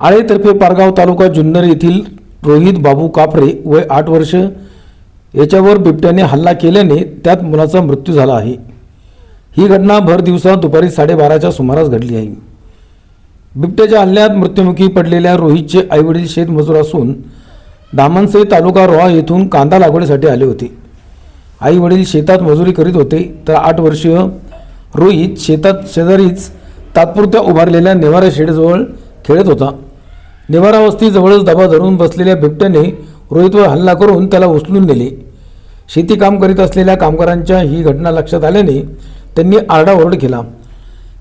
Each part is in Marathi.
आळेतर्फे पारगाव तालुका जुन्नर येथील रोहित बाबू कापरे वय आठ वर्ष याच्यावर बिबट्याने हल्ला केल्याने त्यात मुलाचा मृत्यू झाला आहे. ही घटना भर दिवसा दुपारी साडेबाराच्या सुमारास घडली आहे. बिबट्याच्या हल्ल्यात मृत्युमुखी पडलेल्या रोहितचे आईवडील शेतमजूर असून दामनसे तालुका रोहा येथून कांदा लागवडीसाठी आले होते. आईवडील शेतात मजुरी करीत होते तर आठ वर्षीय रोहित शेतात शेजारीच तात्पुरत्या उभारलेल्या नेवारा शेडजवळ खेळत होता. निवारा जवळच दबा धरून बसलेल्या बिबट्याने रोहितवर हल्ला करून त्याला उचलून नेले. शेती काम करीत असलेल्या कामगारांच्या ही घटना लक्षात आल्याने त्यांनी आरडाओरड केला.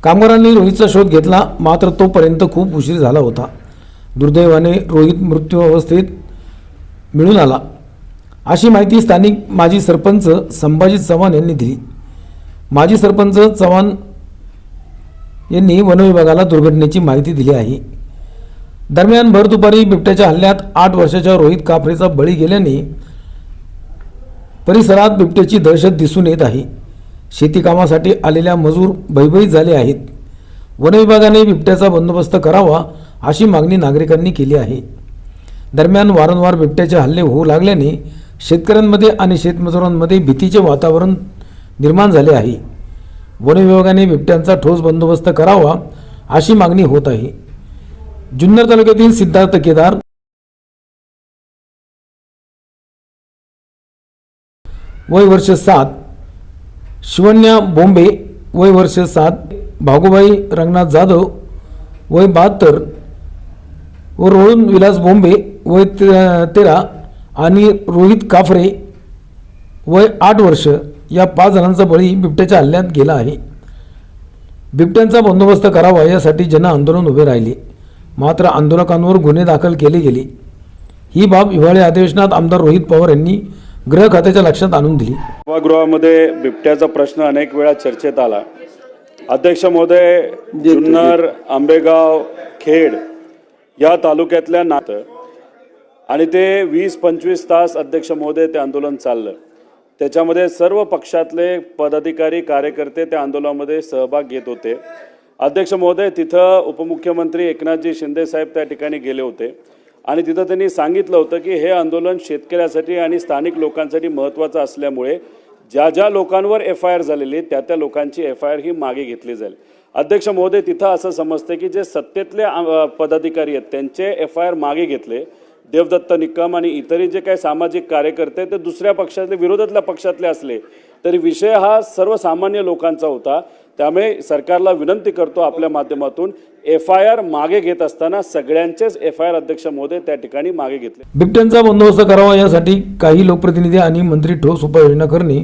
कामगारांनी रोहितचा शोध घेतला मात्र तोपर्यंत खूप उशीर झाला होता. दुर्दैवाने रोहित मृत्यू अवस्थेत मिळून आला. अशी माहिती स्थानिक माजी सरपंच संभाजी चव्हाण यांनी दिली. माजी सरपंच चव्हाण यांनी वनविभागाला दुर्घटनेची माहिती दिली आहे. दरम्यान भर दुपारी बिबट्याच्या हल्ल्यात आठ वर्षाच्या रोहित काफरेचा बळी गेल्याने परिसरात बिबट्याची दहशत दिसून येत आहे. शेतीकामासाठी आलेल्या मजूर भयभीत झाले आहेत. वनविभागाने बिबट्याचा बंदोबस्त करावा अशी मागणी नागरिकांनी केली आहे. दरम्यान वारंवार बिबट्याचे हल्ले होऊ लागल्याने शेतकऱ्यांमध्ये आणि शेतमजुरांमध्ये भीतीचे वातावरण निर्माण झाले आहे. वनविभागाने बिबट्यांचा ठोस बंदोबस्त करावा अशी मागणी होत आहे. जुन्नर तालुक्यातील सिद्धार्थ केदार वय वर्ष सात शिवन्या बोंबे वय वर्ष सात भागोबाई रंगनाथ जाधव वय बहात्तर व रोहन विलास बोंबे वय तेरा आणि रोहित काफरे वय आठ वर्ष. या पाच जणांचा बळी बिबट्याच्या हल्ल्यात गेला आहे. बिबट्यांचा बंदोबस्त करावा यासाठी जन आंदोलन उभे राहिले. मात्र आंदोलकांवर गुन्हे दाखल केले गेले. ही बाब हिवाळी अधिवेशनात आमदार रोहित पवार यांनी गृह खात्याच्या लक्षात आणून दिली. सभागृहामध्ये बिबट्याचा प्रश्न अनेक वेळा चर्चेत आला. अध्यक्ष महोदय जुन्नर आंबेगाव खेड या तालुक्यातल्या नात आणि ते वीस पंचवीस तास अध्यक्ष महोदय ते आंदोलन चाललं. त्याच्यामध्ये सर्व पक्षातले पदाधिकारी कार्यकर्ते त्या आंदोलनामध्ये सहभाग घेत होते. अध्यक्ष महोदय तिथं उपमुख्यमंत्री एकनाथजी शिंदे साहेब त्या ठिकाणी गेले होते. आणि तिथं त्यांनी सांगितलं होतं की हे आंदोलन शेतकऱ्यासाठी आणि स्थानिक लोकांसाठी महत्त्वाचं असल्यामुळे ज्या ज्या लोकांवर एफ आय आर झालेली त्या त्या लोकांची एफ आय आर ही मागे घेतली जाईल. अध्यक्ष महोदय तिथं असं समजते की जे सत्तेतले पदाधिकारी आहेत त्यांचे एफ आय आर मागे घेतले. देवदत्त निकम आणि इतरही जे काही सामाजिक कार्यकर्ते ते दुसऱ्या पक्षातले विरोधातल्या पक्षातले असले तरी विषय हा सर्वसामान्य लोकांचा होता. त्यामुळे सरकारला विनंती करतो आपल्या माध्यमातून एफ आय आर मागे घेत असताना सगळ्यांचेच एफ आय आर अध्यक्ष महोदय त्या ठिकाणी मागे घेतले. बिबट्यांचा बंदोबस्त करावा यासाठी काही लोकप्रतिनिधी आणि मंत्री ठोस उपाययोजना करणे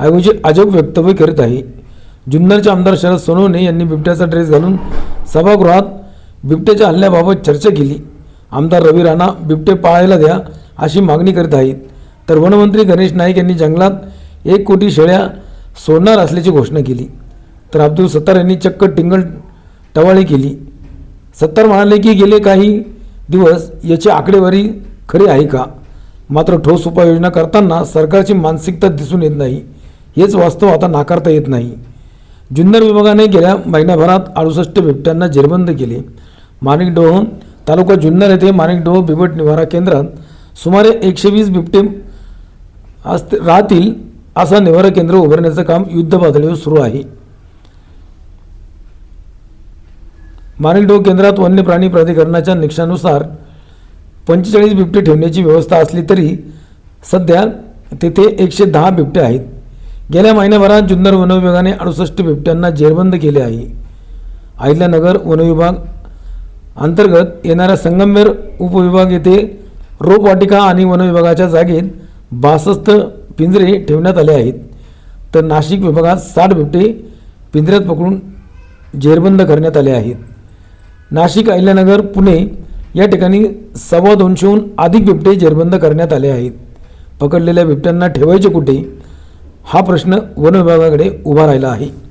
ऐवजी अजब वक्तव्य करीत आहे. जुन्नरचे आमदार शरद सोनवणे यांनी बिबट्याचा ड्रेस घालून सभागृहात बिबट्याच्या हल्ल्याबाबत चर्चा केली. आमदार रवी राणा बिबटे पाळायला द्या अशी मागणी करीत आहेत. तर वनमंत्री गणेश नाईक यांनी जंगलात एक कोटी शेळ्या सोडणार असल्याची घोषणा केली. तर अब्दुल सत्तार यांनी चक्क टिंगल टवाळी केली. सत्तार म्हणाले की गेले काही दिवस याची आकडेवारी खरी आहे का? मात्र ठोस उपाययोजना करताना सरकारची मानसिकता दिसून येत नाही. हेच वास्तव आता नाकारता येत नाही. जुन्नर विभागाने गेल्या महिन्याभरात अडुसष्ट बिबट्यांना जेरबंद केले. माणिकडोह तालुका जुन्नर येथे माणिकडोह बिबट निवारा केंद्रात सुमारे एकशे वीस बिबटे असते राहतील असा निवारा केंद्र उभारण्याचं काम युद्ध पातळीवर सुरू आहे. माणिकडोह केंद्रात वन्य प्राणी प्राधिकरणाच्या निकषानुसार पंचेचाळीस बिबटे ठेवण्याची व्यवस्था असली तरी सध्या तेथे एकशे दहा बिबटे आहेत. गेल्या महिन्याभरात जुन्नर वनविभागाने अडुसष्ट बिबट्यांना जेरबंद केले आहे. अहिल्यानगर वनविभाग अंतर्गत येणाऱ्या संगमेर उपविभाग येथे रोपवाटिका आणि वनविभागाच्या जागेत बासष्ट पिंजरे ठेवण्यात आले आहेत. तर नाशिक विभागात साठ बिबटे पिंजऱ्यात पकडून जेरबंद करण्यात आले आहेत. नाशिक अहिल्यानगर पुणे या ठिकाणी सव्वा दोनशेहून अधिक बिबटे जेरबंद करण्यात आले आहेत. पकडलेल्या बिबट्यांना ठेवायचे कुठे? हा प्रश्न वनविभागाकडे उभा राहिला आहे.